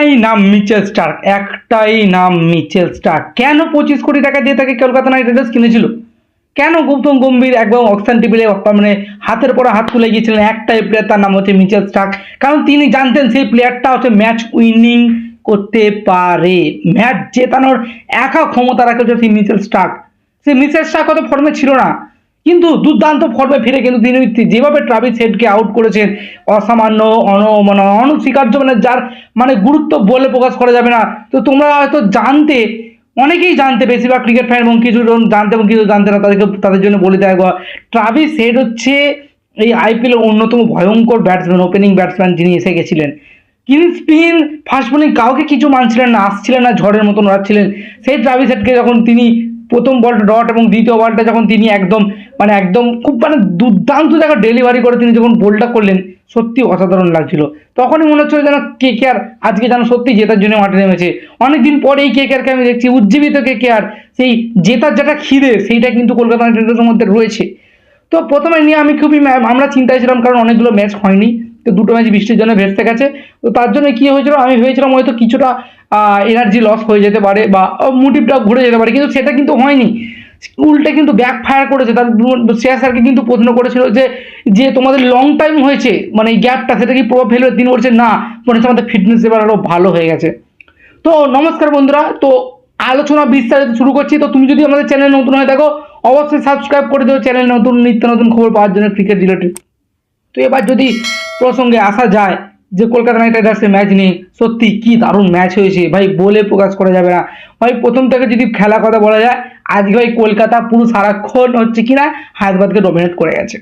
একটাই নাম Mitchell Starc, একটাই নাম মিচেল স্টার্ক। কেন পঁচিশ কোটি টাকা দিয়ে তাকে কলকাতা নাইট রাইডার্স কিনেছিল? কেন গৌতম গম্ভীর একদম অকশন টেবিলে মানে হাতের পরে হাত তুলে গিয়েছিলেন? একটাই প্লেয়ার তার নাম হচ্ছে মিচেল স্টার্ক। কারণ তিনি জানতেন সেই প্লেয়ারটা হচ্ছে ম্যাচ উইনিং করতে পারে। ম্যাচ জেতানোর একা ক্ষমতা রাখে হচ্ছে সেই মিচেল স্টার্ক। সেই মিচেল স্টার্ক হয়তো ফর্মে ছিল না। কিন্তু দুর্দান্ত ফর্মে ফিরে কিন্তু তিনি যেভাবে ট্রাভিস হেডকে আউট করেছেন, অসামান্য অন মানে অনস্বীকার্য মানে যার মানে গুরুত্ব বলে প্রকাশ করা যাবে না। তো তোমরা হয়তো জানতে, অনেকেই জানতে, বেশিরভাগ ক্রিকেট ফ্যান এবং কিছু জন জানতে এবং কিছু জানতে না, তাদেরকে, তাদের জন্য বলে দেয় ট্রাভিস হেড হচ্ছে এই আইপিএল অন্যতম ভয়ঙ্কর ব্যাটসম্যান ওপেনিং ব্যাটসম্যান যিনি এসে গেছিলেন। কিন্তু স্পিন ফাস্ট বোলিং কাউকে কিছু মানছিলেন না, আসছিলেন না, ঝড়ের মতন ওড়াচ্ছিলেন। সেই ট্রাভিস হেডকে যখন তিনি প্রথম বলটা ডট এবং দ্বিতীয় বলটা যখন তিনি একদম মানে একদম খুব মানে দুর্দান্ত জায়গা ডেলিভারি করে তিনি যখন বোলটা করলেন সত্যি অসাধারণ লাগছিল। তখনই মনে হচ্ছিল যেন কে কে আর আজকে যেন সত্যি জেতার জন্য মাঠে নেমেছে। অনেকদিন পরে এই কে কে আরকে আমি দেখছি, উজ্জীবিত কে কে আর, সেই জেতার যেটা খিদে, সেইটা কিন্তু কলকাতা নাইট রাইডার্সের মধ্যে রয়েছে। তো প্রথমে নিয়ে আমি খুবই আমরা চিন্তায় ছিলাম কারণ অনেকগুলো ম্যাচ হয়নি। তো দুটো ম্যাচ বৃষ্টির জন্য ভেস্তে গেছে। তো তার জন্য কি হয়েছিল? আমি ভেবেছিলাম হয়তো কিছুটা এনার্জি লস হয়ে যেতে পারে বা মোটিভটা ঘুরে যেতে পারে, কিন্তু সেটা কিন্তু হয়নি। উল্টে কিন্তু ব্যাক ফায়ার করেছে। তার শ্রেয়া স্যারকে কিন্তু প্রশ্ন করেছিল যে যে তোমাদের লং টাইম হয়েছে মানে এই গ্যাপটা সেটা কি প্রভাব ফেলবে? তিনি বলছে না, মনে হচ্ছে আমাদের ফিটনেস এবার আরও ভালো হয়ে গেছে। তো নমস্কার বন্ধুরা, তো আলোচনা বিস্তারিত শুরু করছি। তো তুমি যদি আমাদের চ্যানেল নতুন হয়ে থাকো অবশ্যই সাবস্ক্রাইব করে দিও। চ্যানেল নতুন, নিত্য নতুন খবর পাওয়ার জন্য ক্রিকেট রিলেটেড তো এবার যদি প্রসঙ্গে আসা যায় যে কলকাতা নাইট রাইডার্সের ম্যাচ নিয়ে। সত্যি কি দারুণ ম্যাচ হয়েছে। ভাই, বলে প্রকাশ করা যাবে না। ভাই প্রথম থেকে যদি খেলা কথা বলা যায়, আজকে ভাই কলকাতা পুরো সারাক্ষণ হচ্ছে কিনা, হায়দ্রাবাদকে ডমিনেট করে গেছে।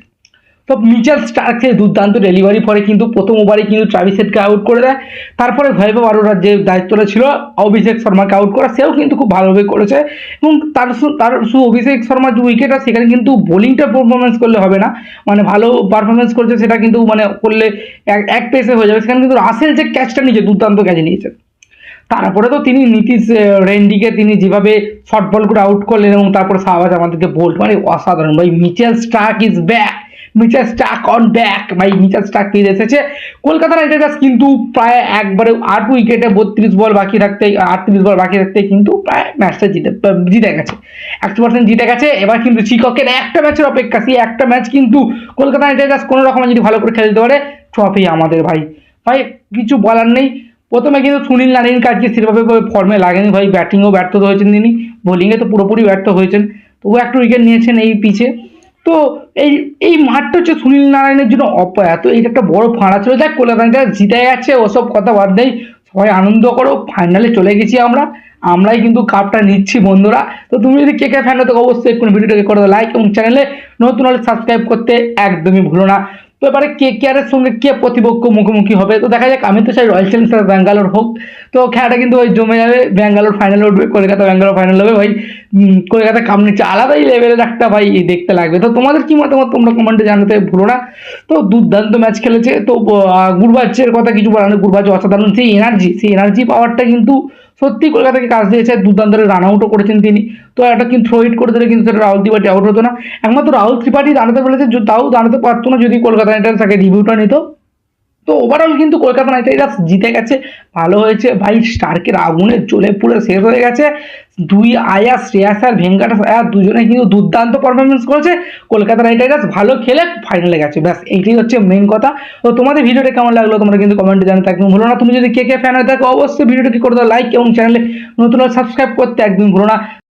তো মিচেল স্টার্কের দুর্দান্ত ডেলিভারি পরে কিন্তু প্রথম ওভারে কিন্তু ট্রাভিসেটকে আউট করে দেয়। তারপরে ভৈভব আরোরার যে দায়িত্বটা ছিল অভিষেক শর্মাকে আউট করা। সেও কিন্তু খুব ভালোভাবে করেছে এবং তার তার শুধু অভিষেক শর্মার যে উইকেট আছে, সেখানে কিন্তু বোলিংটা পারফরমেন্স করলে হবে না। মানে ভালো পারফরমেন্স করেছে সেটা কিন্তু মানে করলে এক এক পেসে হয়ে যাবে। সেখানে কিন্তু রাসেল যে ক্যাচটা নিয়েছে, দুর্দান্ত ক্যাচ নিয়েছে। তারপরে তো তিনি নীতিশ রেন্ডিকে তিনি যেভাবে শর্ট বল করে আউট করলেন এবং তারপরে শাহবাজ আমাদেরকে বোল্ট মানে অসাধারণ। ভাই, Mitchell Starc is back Mitchell Starc on back ভাই মিচেল স্টার্ক ফিরে এসেছে। কলকাতা রাইডার্স কিন্তু প্রায় একবারে আট উইকেটে বত্রিশ বল বাকি রাখতে, আটত্রিশ বল বাকি রাখতে কিন্তু প্রায় ম্যাচটা জিতে জিতে গেছে। একশো পার্সেন্ট জিতে গেছে। এবার কিন্তু শিক্ষকের একটা ম্যাচের অপেক্ষা, সেই একটা ম্যাচ কিন্তু কলকাতা রাইডার্স কোনো রকমে যদি ভালো করে খেলতে পারে ট্রফি আমাদের ভাই। ভাই, কিছু বলার নেই। প্রথমে কিন্তু সুনীল নারিন কাজকে সেভাবে ফর্মে লাগেনি ভাই। ব্যাটিংও ব্যর্থ হয়েছেন তিনি। বোলিংয়ে তো পুরোপুরি ব্যর্থ হয়েছেন। তবু একটা উইকেট নিয়েছেন এই পিচে তো এই এই মাঠটা হচ্ছে সুনীল নারায়ণের জন্য অপয়া তো এইটা একটা বড় ফাঁড়া ছিল যাক কলকাতা জিতে গেছে ওসব কথা বাদ নেই সবাই আনন্দ করো ফাইনালে চলে গেছি আমরা। আমরাই কিন্তু কাপটা নিচ্ছি বন্ধুরা। তো তুমি যদি কে কে ফ্যান হতো অবশ্যই একটু ভিডিওটাকে করে দাও লাইক এবং চ্যানেলে নতুন হলে সাবস্ক্রাইব করতে একদমই ভুলো না। তো এবারে কে কে কেয়ারের সঙ্গে কে প্রতিপক্ষ মুখোমুখি হবে? তো দেখা যাক আমি তো চাই রয়্যাল চ্যালেঞ্জার্স ব্যাঙ্গালোর হোক। তো খেলাটা কিন্তু ওই জমে যাবে ব্যাঙ্গালোর ফাইনাল উঠবে কলকাতা ব্যাঙ্গালোর ফাইনাল হবে উম, কলকাতা কাপ নিচ্ছে আলাদাই লেভেলের একটা ভাই দেখতে লাগবে। তো তোমাদের কি মতামত? তোমরা কমেন্টে জানাতে ভুলো না। তো দুর্দান্ত ম্যাচ খেলেছে। তো গুরবাজের কথা কিছু বলার নেই। গুরবাজ অসাধারণ সেই এনার্জি সেই এনার্জি পাওয়ারটা কিন্তু সত্যি কলকাতাকে কাজ দিয়েছে। দুর্দান্ত রান আউটও করেছেন তিনি। তো একটা কিন্তু থ্রো হিট করে দিলে কিন্তু সেটা রাহুল ত্রিপাঠী আউট হতো না। একমাত্র রাহুল ত্রিপাঠী দাঁড়াতে বলেছে তাও দাঁড়াতে পারতো না যদি কলকাতা নাইট রাইডার্স রিভিউটা নিত। তো ওভারঅল কিন্তু কলকাতা নাইট রাইডার্স জিতে গেছে, ভালো হয়েছে। ভাই স্টার্কের আগুনে জ্বলে পুরো শেষ হয়ে গেছে। দুই আয়া শ্রেয়াস আর ভেঙ্কাটাস আয়া দুজনে কিন্তু দুর্দান্ত পারফরমেন্স করেছে। কলকাতা নাইট রাইডার্স ভালো খেলে ফাইনালে গেছে। ব্যাস, এইটাই হচ্ছে মেন কথা। তো তোমাদের ভিডিওটা কেমন লাগল তোমরা কিন্তু কমেন্টে জানাতে একদম ভুলো না, তুমি যদি কে কে ফ্যান হয়ে থাকো, অবশ্যই ভিডিওটি করে দাও লাইক এবং চ্যানেলে নতুন সাবস্ক্রাইব করতে একদম ভুলো না।